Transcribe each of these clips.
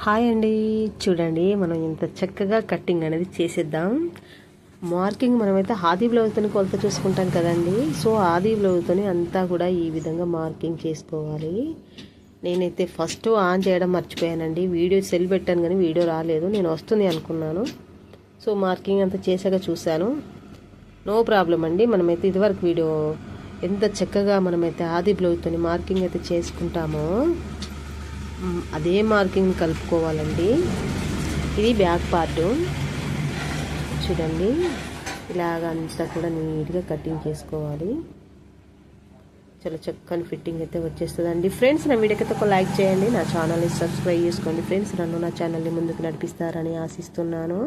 Hi అండి. చూడండి మనం ఇంత చక్కగా కట్టింగ్ అనేది చేసేద్దాం. మార్కింగ్ మనమైతే ఆది బ్లౌజ్తో కొలత చూసుకుంటాం కదండి. సో ఆది బ్లౌజ్తో అంతా కూడా ఈ విధంగా మార్కింగ్ చేసుకోవాలి. నేనైతే ఫస్ట్ ఆన్ చేయడం మర్చిపోయానండి. వీడియో సెల్ పెట్టాను కానీ వీడియో రాలేదు. నేను వస్తుంది అనుకున్నాను. సో మార్కింగ్ అంతా చేశాక చూశాను. నో ప్రాబ్లం అండి. మనమైతే ఇదివరకు వీడియో ఎంత చక్కగా మనమైతే ఆది బ్లౌజ్తో మార్కింగ్ అయితే చేసుకుంటామో అదే మార్కింగ్ కలుపుకోవాలండి. ఇది బ్యాక్ పార్ట్. చూడండి. ఇలాగ అంతా కూడా నీట్గా కటింగ్ చేసుకోవాలి. చాలా చక్కని ఫిట్టింగ్ అయితే వచ్చేస్తుందండి. ఫ్రెండ్స్ నా వీడియోకి ఒక లైక్ చేయండి. నా ఛానల్ని సబ్స్క్రైబ్ చేసుకోండి. ఫ్రెండ్స్ నన్ను నా ఛానల్ని ముందుకు నడిపిస్తారని ఆశిస్తున్నాను.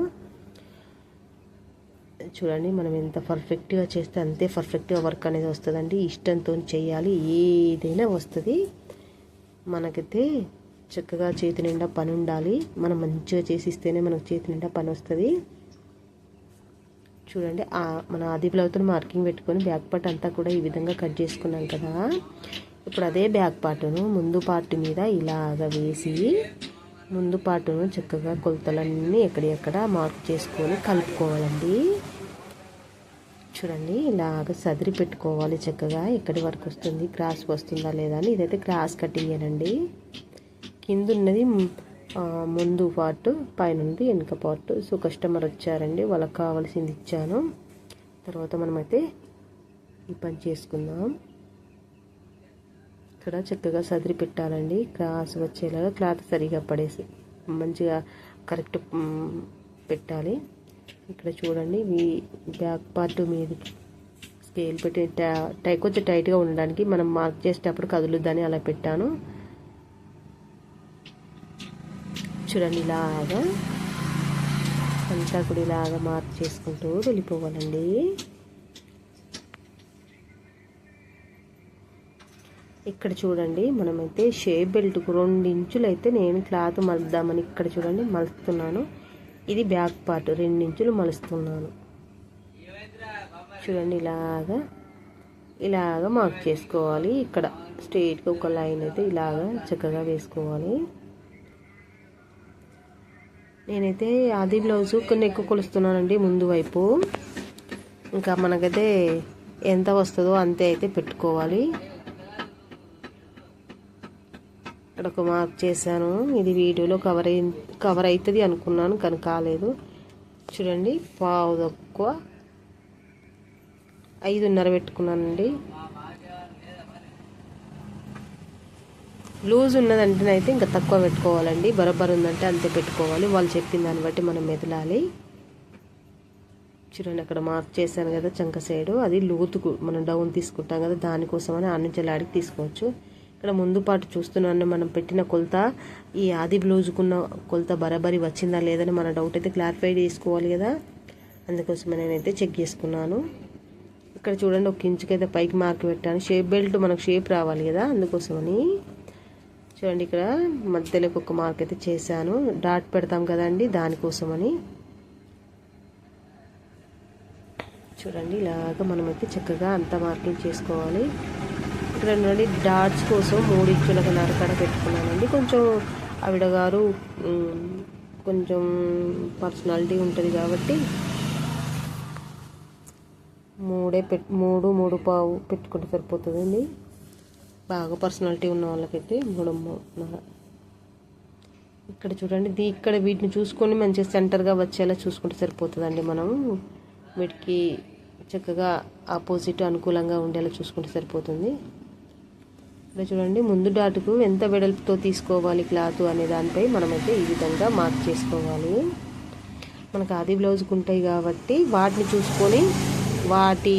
చూడండి మనం ఎంత పర్ఫెక్ట్గా చేస్తే అంతే పర్ఫెక్ట్గా వర్క్ అనేది వస్తుందండి. ఇష్టంతో చేయాలి. ఏదైనా వస్తుంది. మనకైతే చక్కగా చేతి నిండా పని ఉండాలి. మనం మంచిగా చేసిస్తేనే మనకు చేతి నిండా పని వస్తుంది. చూడండి మన ఆది బ్లౌజ్తో మార్కింగ్ పెట్టుకొని బ్యాక్ పార్ట్ అంతా కూడా ఈ విధంగా కట్ చేసుకున్నాం కదా. ఇప్పుడు అదే బ్యాక్ పార్టును ముందు పార్ట్ మీద ఇలాగ వేసి ముందు పార్టును చక్కగా కొలతలన్నీ ఎక్కడెక్కడ మార్క్ చేసుకొని కలుపుకోవాలండి. చూడండి ఇలాగ సదిరి పెట్టుకోవాలి చక్కగా. ఎక్కడి వరకు వస్తుంది? క్రాస్ వస్తుందా లేదా అని ఇదైతే క్రాస్ కటింగేనండి కింద ఉన్నది ముందు పార్ట్ పైన ఉంది వెనుక పార్ట్. సో కస్టమర్ వచ్చారండి వాళ్ళకి కావాల్సింది ఇచ్చాను. తర్వాత మనమైతే ఈ పని చేసుకుందాం. ఇక్కడ చక్కగా సదిరి పెట్టాలండి. క్రాస్ వచ్చేలాగా క్లాత్ సరిగా పడేసి మంచిగా కరెక్ట్ పెట్టాలి. ఇక్కడ చూడండి ఈ బ్యాక్ పార్ట్ మీద స్కేల్ పెట్టి టై కొంచెం టైట్గా ఉండడానికి మనం మార్క్ చేసేటప్పుడు కదులుద్దని అలా పెట్టాను. చూడండి ఇలాగా అంతా కూడా ఇలాగా మార్క్ చేసుకుంటూ వెళ్ళిపోవాలండి. ఇక్కడ చూడండి మనమైతే షేప్ బెల్ట్కు రెండు ఇంచులు అయితే నేను క్లాత్ మలుద్దామని ఇక్కడ చూడండి మలుస్తున్నాను ఇది బ్యాక్ పార్ట్ రెండు ఇంచులు మలుస్తున్నాను. చూడండి ఇలాగా ఇలాగా మార్క్ చేసుకోవాలి. ఇక్కడ స్ట్రేట్గా ఒక లైన్ అయితే ఇలాగా చక్కగా వేసుకోవాలి. నేనైతే ఆది బ్లౌజ్ కొన్ని ఎక్కువ కొలుస్తున్నానండి ముందు వైపు. ఇంకా మనకైతే ఎంత వస్తుందో అంతే అయితే పెట్టుకోవాలి. ఇక్కడ ఒక మార్క్ చేశాను. ఇది వీడియోలో కవర్ అయి కవర్ అవుతుంది అనుకున్నాను కానీ కాలేదు. చూడండి పావు తక్కువ. ఐదున్నర పెట్టుకున్నానండి. లూజ్ ఉన్నదంటే అయితే ఇంకా తక్కువ పెట్టుకోవాలండి. బరబ్బర్ ఉందంటే అంతే పెట్టుకోవాలి. వాళ్ళు చెప్పిన దాన్ని బట్టి మనం మెదలాలి. చూడండి అక్కడ మార్క్ చేశాను కదా చంక సైడు. అది లూతుకు మనం డౌన్ తీసుకుంటాం కదా దానికోసమని ఆ నుంచి అడిగి తీసుకోవచ్చు. ఇక్కడ ముందు పాటు చూస్తున్నాను మనం పెట్టిన కొలత. ఈ ఆది బ్లౌజుకున్న కొలత బరాబరి వచ్చిందా లేదని మన డౌట్ అయితే క్లారిఫై చేసుకోవాలి కదా. అందుకోసం నేనైతే చెక్ చేసుకున్నాను. ఇక్కడ చూడండి ఒక ఇంచుకైతే పైకి మార్క్ పెట్టాను. షేప్ బెల్ట్ మనకు షేప్ రావాలి కదా అందుకోసమని. చూడండి ఇక్కడ మధ్యలోకి ఒక మార్క్ అయితే చేశాను. డాట్ పెడతాం కదండి దానికోసమని. చూడండి ఇలాగ మనమైతే చక్కగా అంత మార్కింగ్ చేసుకోవాలి. ఇక్కడ నుండి డాట్స్ కోసం మూడు ఇంచులకు నరకడ పెట్టుకున్నానండి. కొంచెం ఆవిడ గారు కొంచెం పర్సనాలిటీ ఉంటుంది కాబట్టి మూడే పెట్ మూడు మూడు పావు పెట్టుకుంటే సరిపోతుందండి. బాగా పర్సనాలిటీ ఉన్న వాళ్ళకైతే మూడు మూడున్నర ఇక్కడ చూడండి దీ ఇక్కడ వీటిని చూసుకొని మంచిగా సెంటర్గా వచ్చేలా చూసుకుంటే సరిపోతుందండి మనం వీటికి చక్కగా ఆపోజిట్ అనుకూలంగా ఉండేలా చూసుకుంటే సరిపోతుంది. ఇక్కడ చూడండి ముందు డాటుకు ఎంత వెడల్పుతో తీసుకోవాలి క్లాత్ అనే దానిపై మనమైతే ఈ విధంగా మార్క్ చేసుకోవాలి. మనకు ఆది బ్లౌజ్కి ఉంటాయి కాబట్టి వాటిని చూసుకొని వాటి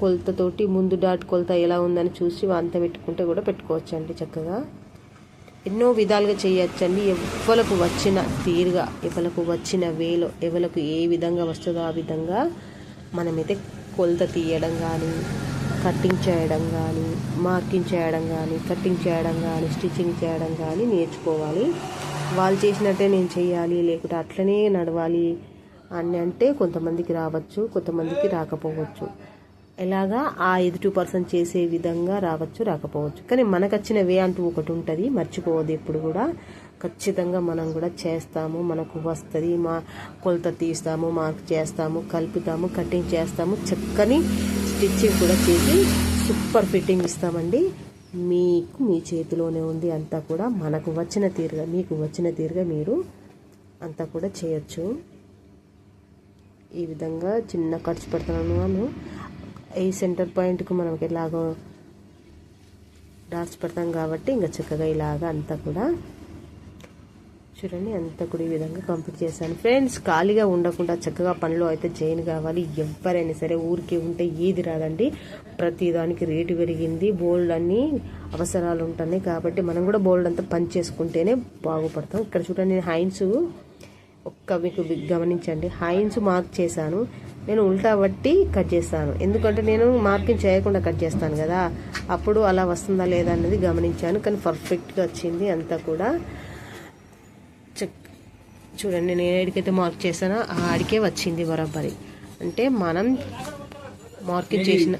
కొలతతోటి ముందు డాట్ కొలత ఎలా ఉందని చూసి అంత పెట్టుకుంటే కూడా పెట్టుకోవచ్చండి చక్కగా. ఎన్నో విధాలుగా చేయొచ్చండి. ఎవలకు వచ్చిన తీరుగా ఎవలకు వచ్చిన వేలో ఎవలకు ఏ విధంగా వస్తుందో ఆ విధంగా మనమైతే కొలత తీయడం కానీ కట్టింగ్ చేయడం కానీ మార్కింగ్ చేయడం కానీ కట్టింగ్ చేయడం కానీ స్టిచ్చింగ్ చేయడం కానీ నేర్చుకోవాలి. వాళ్ళు చేసినట్టే నేను చేయాలి లేకుంటే అట్లనే నడవాలి అని అంటే కొంతమందికి రావచ్చు కొంతమందికి రాకపోవచ్చు. ఎలాగా ఆ ఎదుటి పర్సన్ చేసే విధంగా రావచ్చు రాకపోవచ్చు. కానీ మనకు వచ్చిన వే అంటూ ఒకటి ఉంటుంది మర్చిపోవద్దు ఎప్పుడు కూడా. ఖచ్చితంగా మనం కూడా చేస్తాము మనకు వస్తుంది మా కొలత తీస్తాము మార్క్ చేస్తాము కలుపుతాము కటింగ్ చేస్తాము చక్కని స్టిచ్చింగ్ కూడా చేసి సూపర్ ఫిట్టింగ్ ఇస్తామండి. మీకు మీ చేతిలోనే ఉంది అంతా కూడా మనకు వచ్చిన తీరుగా మీకు వచ్చిన తీరుగా మీరు అంతా కూడా చేయొచ్చు. ఈ విధంగా చిన్న ఖర్చు పెడుతున్నాను ఈ సెంటర్ పాయింట్కు మనకి ఎలాగో డాట్స్ పెడతాం కాబట్టి ఇంకా చక్కగా ఇలాగా అంతా కూడా చూడండి అంతా కూడా ఈ విధంగా కంప్లీట్ చేశాను. ఫ్రెండ్స్ ఖాళీగా ఉండకుండా చక్కగా పనులు అయితే చేయను కావాలి. ఎవరైనా సరే ఊరికే ఉంటే ఏది రాదండి. ప్రతిదానికి రేటు పెరిగింది. బోల్డ్ అన్ని అవసరాలు ఉంటున్నాయి కాబట్టి మనం కూడా బోల్డ్ అంతా పని చేసుకుంటేనే బాగుపడతాం. ఇక్కడ చూడండి నేను హైన్స్ ఒక్క మీకు గమనించండి. హైన్స్ మార్క్ చేశాను. నేను ఉల్టా బట్టి కట్ చేస్తాను. ఎందుకంటే నేను మార్కింగ్ చేయకుండా కట్ చేస్తాను కదా. అప్పుడు అలా వస్తుందా లేదా అన్నది గమనించాను. కానీ పర్ఫెక్ట్గా వచ్చింది అంతా కూడా. చెక్ చూడండి నేను ఏడికైతే మార్క్ చేశానో ఆ ఆడికే వచ్చింది బరాబరి. అంటే మనం మార్కింగ్ చేసిన